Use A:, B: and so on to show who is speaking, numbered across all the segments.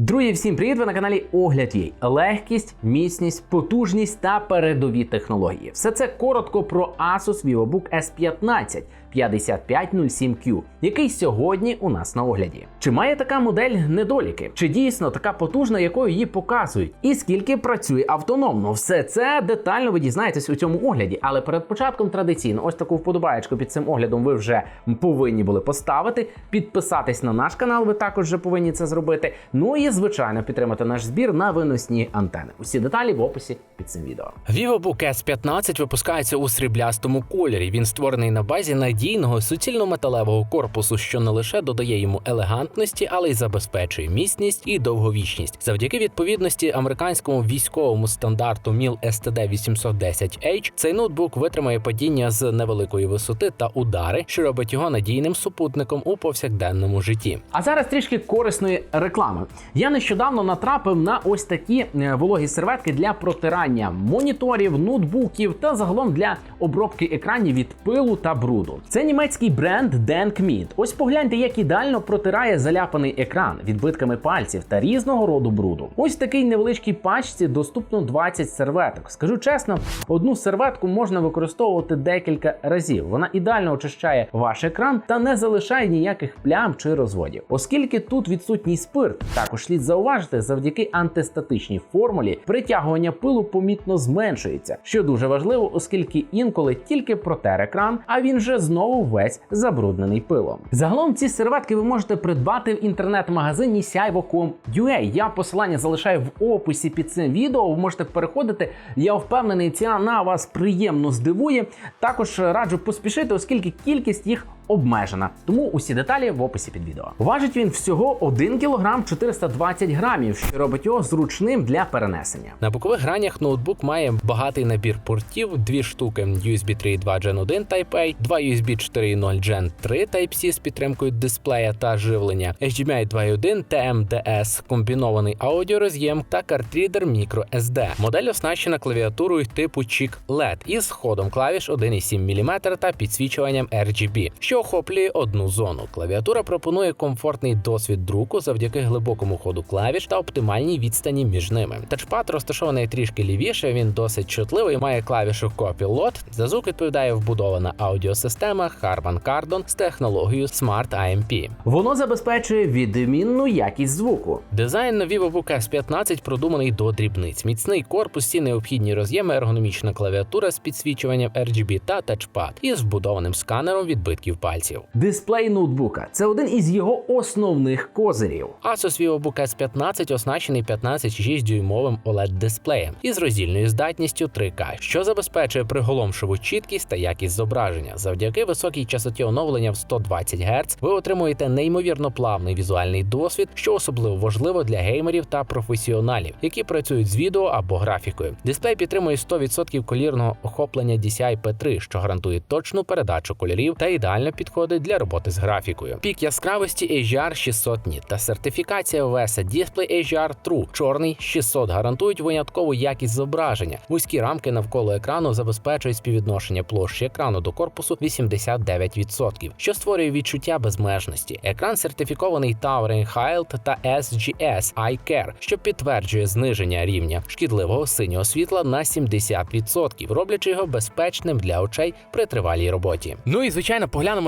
A: Друзі, всім привіт! Ви на каналі Огляд Єй. Легкість, міцність, потужність та передові технології. Все це коротко про Asus VivoBook S15 5507Q, який сьогодні у нас на огляді. Чи має така модель недоліки? Чи дійсно така потужна, якою її показують? І скільки працює автономно? Все це детально ви дізнаєтесь у цьому огляді. Але перед початком традиційно, ось таку вподобаєчку під цим оглядом ви вже повинні були поставити. Підписатись на наш канал, ви також вже повинні це зробити. Ну і звичайно підтримати наш збір на виносні антени. Усі деталі в описі під цим відео.
B: VivoBook S15 випускається у сріблястому кольорі. Він створений на базі надійного суцільно-металевого корпусу, що не лише додає йому елегантності, але й забезпечує міцність і довговічність. Завдяки відповідності американському військовому стандарту MIL STD 810H цей ноутбук витримає падіння з невеликої висоти та удари, що робить його надійним супутником у повсякденному житті.
A: А зараз трішки корисної реклами. Я нещодавно натрапив на ось такі е, вологі серветки для протирання моніторів, ноутбуків та загалом для обробки екранів від пилу та бруду. Це німецький бренд Denkmid. Ось погляньте, як ідеально протирає заляпаний екран відбитками пальців та різного роду бруду. Ось в такій невеличкій пачці доступно 20 серветок. Скажу чесно, одну серветку можна використовувати декілька разів. Вона ідеально очищає ваш екран та не залишає ніяких плям чи розводів. Оскільки тут відсутній спирт, також слід зауважити, завдяки антистатичній формулі притягування пилу помітно зменшується, що дуже важливо, оскільки інколи тільки протер екран, а він вже знову весь забруднений пилом. Загалом ці серветки ви можете придбати в інтернет-магазині сяйво.com.ua. Я посилання залишаю в описі під цим відео. Ви можете переходити. Я впевнений, ціна вас приємно здивує. Також раджу поспішити, оскільки кількість їх обмежена. Тому усі деталі в описі під відео. Важить він всього 1 кг 420 грамів, що робить його зручним для перенесення.
B: На бокових гранях ноутбук має багатий набір портів, дві штуки USB 3.2 Gen 1 Type-A, два USB 4.0 Gen 3 Type-C з підтримкою дисплея та живлення, HDMI 2.1 TMDS, комбінований аудіороз'єм та картрідер microSD. Модель оснащена клавіатурою типу Chic LED із ходом клавіш 1,7 мм та підсвічуванням RGB, що охоплює одну зону. Клавіатура пропонує комфортний досвід друку завдяки глибокому ходу клавіш та оптимальній відстані між ними. Тачпад розташований трішки лівіше, він досить чутливий, має клавішу Copilot. За звук відповідає вбудована аудіосистема Harman Kardon з технологією Smart AMP.
A: Воно забезпечує відмінну якість звуку.
B: Дизайн на VivoBook S15 продуманий до дрібниць. Міцний корпус, всі необхідні роз'єми, ергономічна клавіатура з підсвічуванням RGB та тачпад із вбудованим сканером відбитків пальців.
A: Дисплей ноутбука це один із його основних козирів.
B: Asus VivoBook S15 оснащений 15,6 дюймовим oled дисплеєм із роздільною здатністю 3К, що забезпечує приголомшиву чіткість та якість зображення. Завдяки високій частоті оновлення в 120 Гц ви отримуєте неймовірно плавний візуальний досвід, що особливо важливо для геймерів та професіоналів, які працюють з відео або графікою. Дисплей підтримує 100% колірного охоплення DCI-P3, що гарантує точну передачу кольорів та ідеально підходить для роботи з графікою. Пік яскравості HDR 600 ніт та сертифікація VESA Display HDR True чорний 600 гарантують виняткову якість зображення. Вузькі рамки навколо екрану забезпечують співвідношення площі екрану до корпусу 89%, що створює відчуття безмежності. Екран сертифікований Towering Hilt та SGS Eye Care, що підтверджує зниження рівня шкідливого синього світла на 70%, роблячи його безпечним для очей при тривалій роботі. Ну і звичайно, поглянемо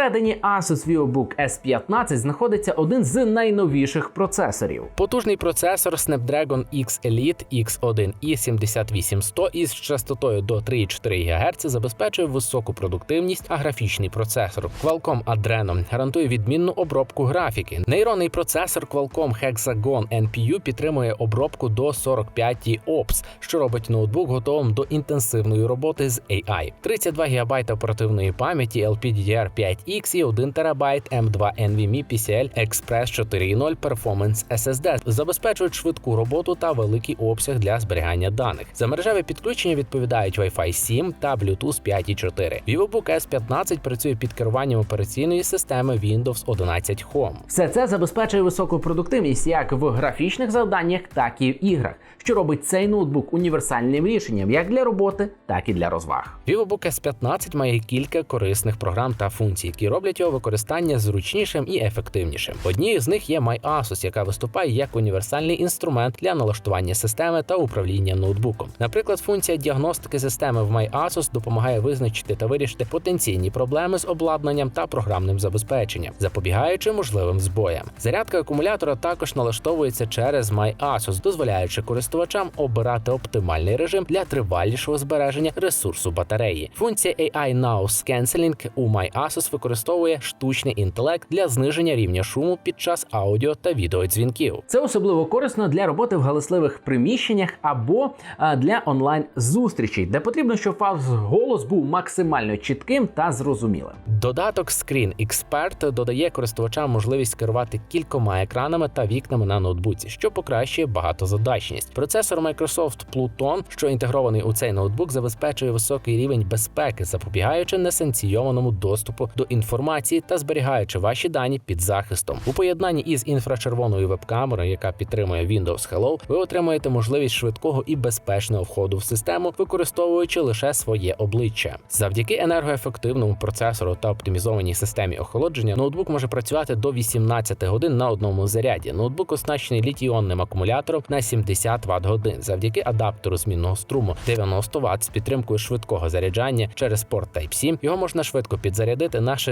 A: Усередині Asus VivoBook S15 знаходиться один з найновіших процесорів.
B: Потужний процесор Snapdragon X Elite X1 i 78100 із частотою до 3,4 ГГц забезпечує високу продуктивність, а графічний процесор Qualcomm Adreno гарантує відмінну обробку графіки. Нейронний процесор Qualcomm Hexagon NPU підтримує обробку до 45 OPS, що робить ноутбук готовим до інтенсивної роботи з AI. 32 ГБ оперативної пам'яті LPDDR5 X і 1 ТБ M2 NVMe PCL Express 4.0 Performance SSD забезпечують швидку роботу та великий обсяг для зберігання даних. За мережеве підключення відповідають Wi-Fi 7 та Bluetooth 5.4. VivoBook S15 працює під керуванням операційної системи Windows 11 Home.
A: Все це забезпечує високу продуктивність як в графічних завданнях, так і в іграх, що робить цей ноутбук універсальним рішенням як для роботи, так і для розваг.
B: VivoBook S15 має кілька корисних програм та функцій, які роблять його використання зручнішим і ефективнішим. Однією з них є MyAsus, яка виступає як універсальний інструмент для налаштування системи та управління ноутбуком. Наприклад, функція діагностики системи в MyAsus допомагає визначити та вирішити потенційні проблеми з обладнанням та програмним забезпеченням, запобігаючи можливим збоям. Зарядка акумулятора також налаштовується через MyAsus, дозволяючи користувачам обирати оптимальний режим для тривалішого збереження ресурсу батареї. Функція AI Noise Cancelling у MyAsus використовує штучний інтелект для зниження рівня шуму під час аудіо та відеодзвінків.
A: Це особливо корисно для роботи в галасливих приміщеннях або для онлайн зустрічей, де потрібно, щоб ваш голос був максимально чітким та зрозумілим.
B: Додаток Screen Expert додає користувачам можливість керувати кількома екранами та вікнами на ноутбуці, що покращує багатозадачність. Процесор Microsoft Pluton, що інтегрований у цей ноутбук, забезпечує високий рівень безпеки, запобігаючи несанкційованому доступу до інформації та зберігаючи ваші дані під захистом. У поєднанні із інфрачервоною веб-камерою, яка підтримує Windows Hello, ви отримуєте можливість швидкого і безпечного входу в систему, використовуючи лише своє обличчя. Завдяки енергоефективному процесору та оптимізованій системі охолодження, ноутбук може працювати до 18 годин на одному заряді. Ноутбук оснащений літій-іонним акумулятором на 70 Вт годин. Завдяки адаптеру змінного струму 90 Вт з підтримкою швидкого заряджання через порт Type-C, його можна швидко підзарядити на 60%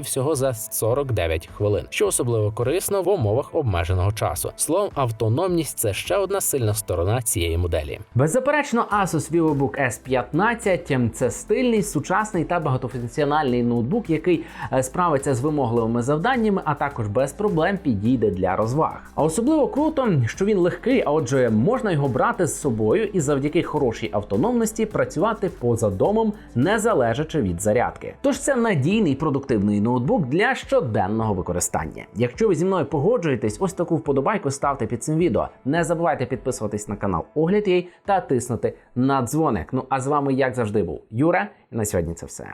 B: всього за 49 хвилин, що особливо корисно в умовах обмеженого часу. Словом, автономність це ще одна сильна сторона цієї моделі.
A: Беззаперечно, Asus VivoBook S15 – це стильний, сучасний та багатофункціональний ноутбук, який е, справиться з вимогливими завданнями, а також без проблем підійде для розваг. А особливо круто, що він легкий, а отже, можна його брати з собою і завдяки хорошій автономності працювати поза домом, не залежачи від зарядки. Тож це надійний продуктивний ноутбук для щоденного використання. Якщо ви зі мною погоджуєтесь, ось таку вподобайку ставте під цим відео. Не забувайте підписуватись на канал Огляд Єй та тиснути на дзвоник. Ну а з вами, як завжди, був Юра. І на сьогодні це все.